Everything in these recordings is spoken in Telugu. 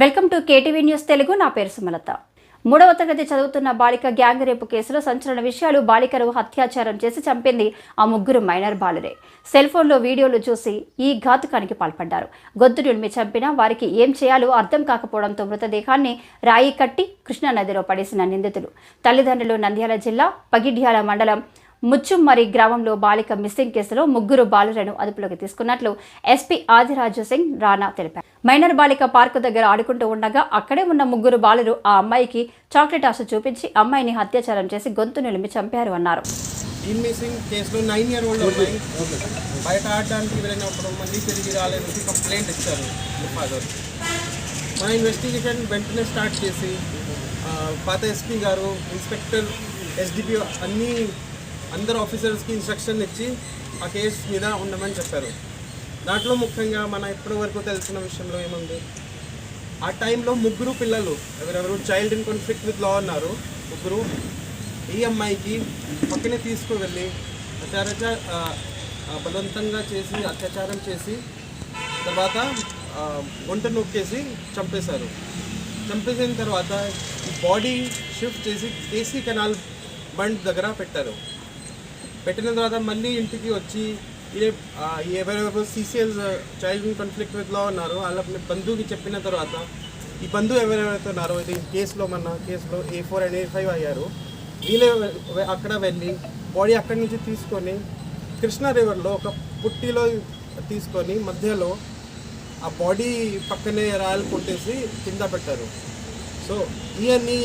Welcome to KTV news Telugu. నా పేరు సుమలత. మూడవ తరగతి చదువుతున్న బాలిక గ్యాంగ్ రేపు కేసులో సంచలన విషయాలు బాలికను అత్యాచారం చేసి చంపింది ఆ ముగ్గురు మైనర్ బాలురే. సెల్ ఫోన్లో వీడియోలు చూసి ఈ ఘాతుకానికి పాల్పడ్డారు. గొంతు నుడిమి చంపినా వారికి ఏం చేయాలో అర్థం కాకపోవడంతో మృతదేహాన్ని రాయి కట్టి కృష్ణానదిలో పడేసిన నిందితులు. తల్లిదండ్రులు నంద్యాల జిల్లా పగిడ్యాల మండలం ముచ్చుమ్మరి గ్రామంలో బాలిక మిస్సింగ్ కేసులో ముగ్గురు బాలులను అదుపులోకి తీసుకున్నట్లు ఎస్పీ ఆదిరాజు సింగ్ రాణా తెలిపారు. మైనర్ బాలిక పార్కు దగ్గర ఆడుకుంటూ ఉండగా అక్కడే ఉన్న ముగ్గురు బాలురు ఆ అమ్మాయికి చాక్లెట్ ఆశ చూపించి అమ్మాయిని అత్యాచారం చేసి గొంతు నిలిమి చంపారు అన్నారు. ఇన్ మిస్సింగ్ కేసులో నైన్ ఇయర్ ఓల్డ్ అమ్మాయి బయట ఆడడానికి వెళ్ళినప్పుడు మళ్ళీ తిరిగి రాలేదని కంప్లైంట్ ఇచ్చారు ఫాదర్ ఇన్వెస్టిగేషన్ వెంటనే స్టార్ట్ చేసి పాత ఎస్పీ గారు ఇన్స్పెక్టర్ ఎస్డిపి అన్నీ అందరు ఆఫీసర్స్కి ఇన్స్ట్రక్షన్ ఇచ్చి ఆ కేసు మీద ఉండమని చెప్పారు. దాంట్లో ముఖ్యంగా మన ఇప్పటి వరకు తెలిసిన విషయంలో ఏముంది? ఆ టైంలో ముగ్గురు పిల్లలు ఎవరెవరు? Child in conflict with law ఉన్నారు ముగ్గురు ఈ అమ్మాయికి పక్కనే తీసుకువెళ్ళి అత్యాచార బలవంతంగా చేసి అత్యాచారం చేసి తర్వాత ఆ, ఒంట నొక్కేసి చంపేశారు. చంపేసిన తర్వాత బాడీ షిఫ్ట్ చేసి కేసీ కెనాల్ బండ్ దగ్గర పెట్టారు. పెట్టిన తర్వాత మళ్ళీ ఇంటికి వచ్చి ఎవరెవరు CCLs child in conflict with ఉన్నారో వాళ్ళ బంధువుకి చెప్పిన తర్వాత ఈ బంధువు ఎవరెవరైతే ఉన్నారో ఇది కేసులో మన కేసులో A four and A five అయ్యారు. వీళ్ళే అక్కడ వెళ్ళి బాడీ అక్కడి నుంచి తీసుకొని కృష్ణా రివర్లో ఒక పుట్టిలో తీసుకొని మధ్యలో ఆ బాడీ పక్కనే రాయలు కొట్టేసి కింద పెట్టారు. సో ఇవన్నీ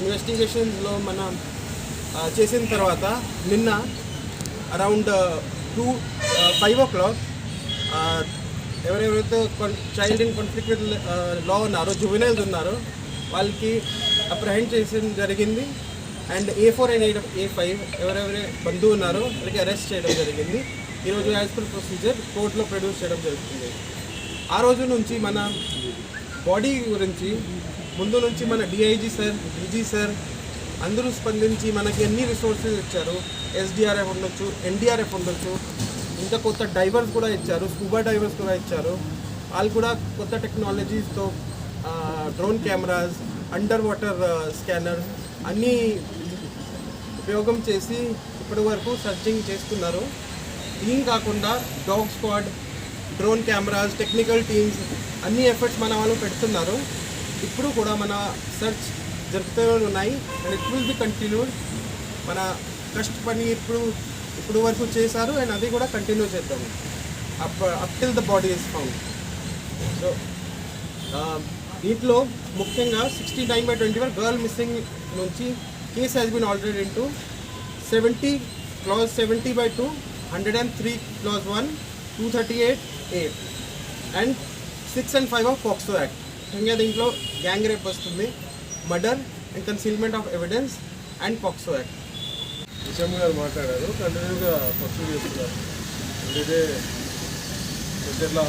ఇన్వెస్టిగేషన్స్లో మన చేసిన తర్వాత నిన్న around two five o'clock ఎవరెవరైతే child in conflict with law ఉన్నారో జువెనైల్స్ ఉన్నారో వాళ్ళకి అప్రహెండ్ చేసిన జరిగింది. And A four and eight A five ఎవరెవరే బంధువు ఉన్నారో వాళ్ళకి అరెస్ట్ చేయడం జరిగింది. ఈరోజు యాజ్ పర్ ప్రొసీజర్ కోర్టులో ప్రొడ్యూస్ చేయడం జరుగుతుంది. ఆ రోజు నుంచి మన బాడీ గురించి ముందు నుంచి మన డిఐజీ సార్ డీజీ సార్ అందరూ స్పందించి మనకి ఎన్ని రిసోర్సెస్ ఇచ్చారు? ఎస్డిఆర్ఎఫ్ ఉండొచ్చు ఎన్డీఆర్ఎఫ్ ఉండొచ్చు. ఇంకా కొత్త డైవర్స్ కూడా ఇచ్చారు స్కూబా డైవర్స్ కూడా ఇచ్చారు. వాళ్ళు కూడా కొత్త టెక్నాలజీస్తో drone cameras under water scanner అన్నీ ఉపయోగం చేసి ఇప్పటి వరకు సర్చింగ్ చేస్తున్నారు. దీని కాకుండా dog squad drone cameras technical teams అన్ని ఎఫర్ట్స్ మన వాళ్ళు పెడుతున్నారు. ఇప్పుడు కూడా మన సెర్చ్ జరుగుతూనే ఉన్నాయి and it will be continued మన కష్టపడి ఇప్పుడు ఇప్పుడు వరకు చేశారు అండ్ అది కూడా కంటిన్యూ చేద్దాము. Up up till the body is found so దీంట్లో ముఖ్యంగా sixty nine by twenty one girl missing నుంచి case has been already into seventy clause seventy by two hundred and three clause one two thirty eight eight and six and five of POCSO act ముఖ్యంగా దీంట్లో గ్యాంగ్ రేప్ వస్తుంది. Murder and concealment of evidence and POCSO act విషయం గారు మాట్లాడారు కంటిన్యూగా పర్సూ చేస్తున్నారు. అంటే ఇదే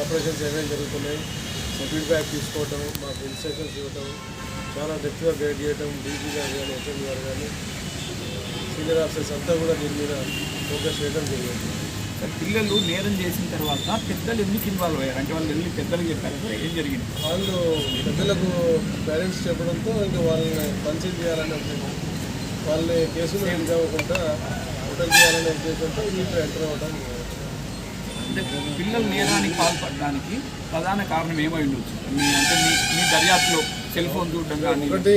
ఆపరేషన్స్ ఏమేమి జరుగుతున్నాయి సో ఫీడ్బ్యాక్ తీసుకోవటం మాకు ఇన్స్ట్రక్షన్స్ ఇవ్వటం చాలా డెప్త్గా గైడ్ చేయటం డీజీ గారు కానీ హెచ్ఎం గారు కానీ సీనియర్ ఆఫీసర్స్ అంతా కూడా దీని మీద ఫోకస్ చేయడం జరిగింది. పిల్లలు నేరం చేసిన తర్వాత పెద్దలు ఎందుకు ఇన్వాల్వ్ అయ్యారు? అంటే వాళ్ళు వెళ్ళి పెద్దలు చెప్పారు సార్ ఏం జరిగింది? వాళ్ళు పెద్దలకు పేరెంట్స్ చెప్పడంతో ఇంకా వాళ్ళని కన్సిల్ చేయాలనే ఉద్దేశం. వాళ్ళని కేసులు ఇది అవ్వకుండా హోటల్ చేయాలనే ఉద్దేశంతో వీళ్ళు ఎంటర్ అవ్వడం అంటే పిల్లలు నేరానికి పాల్పడడానికి ప్రధాన కారణం ఏమై ఉండొచ్చు? మీ అంటే మీ మీ దర్యాప్తులో సెల్ ఫోన్ చూడడం కానీ ఒకటి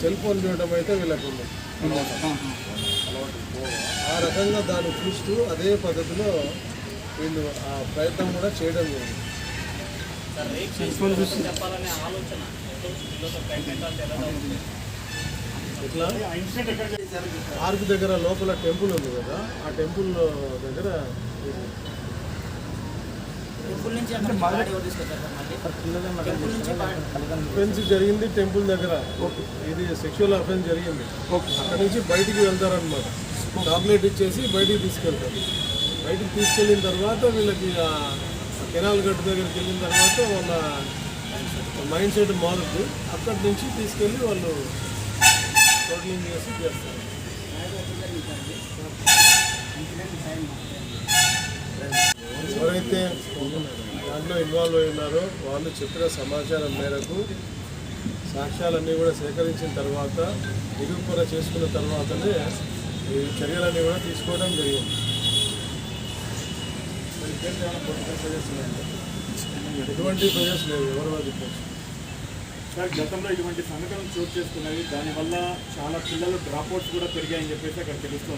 సెల్ ఫోన్ చూడటం అయితే వీళ్ళకు. ఆ రకంగా దాన్ని చూస్తూ అదే పద్ధతిలో వీళ్ళు ఆ ప్రయత్నం కూడా చేయడం చూసి ఇట్లా పార్క్ దగ్గర లోపల టెంపుల్ ఉంది కదా ఆ టెంపుల్ దగ్గర అఫెన్స్ జరిగింది టెంపుల్ దగ్గర. ఇది సెక్షువల్ అఫెన్స్ జరిగింది. అక్కడ నుంచి బయటికి వెళ్తారనమాట చాక్లెట్ ఇచ్చేసి బయటికి తీసుకెళ్తారు. బయటికి తీసుకెళ్ళిన తర్వాత వీళ్ళకి కెనాల్ గట్టు దగ్గరికి వెళ్ళిన తర్వాత వాళ్ళ మైండ్ సెట్ మారుద్ది. అక్కడి నుంచి తీసుకెళ్ళి వాళ్ళు టోటలింగ్ చేసి చేస్తారు. ఎవరైతే దాంట్లో ఇన్వాల్వ్ అయి ఉన్నారో వాళ్ళు చెప్పిన సమాచారం మేరకు సాక్ష్యాలన్నీ కూడా సేకరించిన తర్వాత నిరూపణ చేసుకున్న తర్వాతనే ఈ చర్యలన్నీ కూడా తీసుకోవడం జరిగింది. ఎటువంటి ప్రజెస్ లేవు ఎవరు అది సార్ గతంలో ఇటువంటి సంఘటనలు చోటు చేసుకున్నవి దానివల్ల చాలా పిల్లలు డ్రాప్అవుట్స్ కూడా పెరిగాయని చెప్పేసి అక్కడ తెలుస్తుంది.